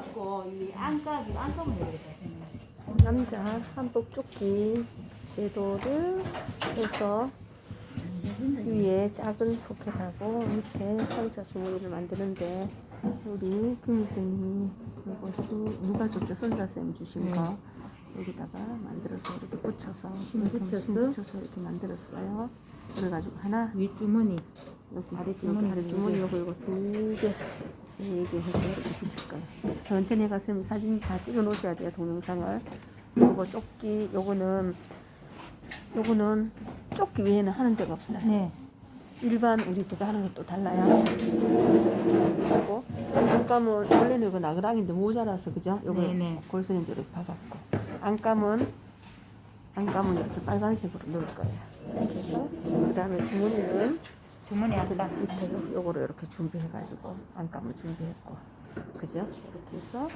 받고 이 안까기 안까면 되겠다. 남자 한복 조끼 제도를 해서 위에 작은 포켓하고 밑에 상자 주머니를 만드는데 우리 김 교수님이 이것이 누가 줬죠? 선사쌤 주신 거 여기다가 만들어서 이렇게 붙여서 붙였어? 붙여서 이렇게 만들었어요. 그래가지고 하나 윗주머니. 여기 다리 여기 주머니 다리 두 주머니 개. 요거 이거 두 개, 세개 해서 이렇게 붙일 거예요. 천천히 가서 사진 다 찍어 놓으셔야 돼요 동영상을. 요거 조끼 요거는 요거는 조끼 외에는 하는 데가 없어요. 네. 일반 우리 그거 하는 것도 달라요. 그리고 안감은 원래는 이거 나그랑인데 모자라서 그죠? 요거 네네. 골선인데 이렇게 박았고 안감은 안감은 이렇게 빨간색으로 넣을 거예요. 해서 그 다음에 주머니는 주머니. 밑에 요거를 이렇게 준비해가지고 안감을 준비했고 그죠? 이렇게 해서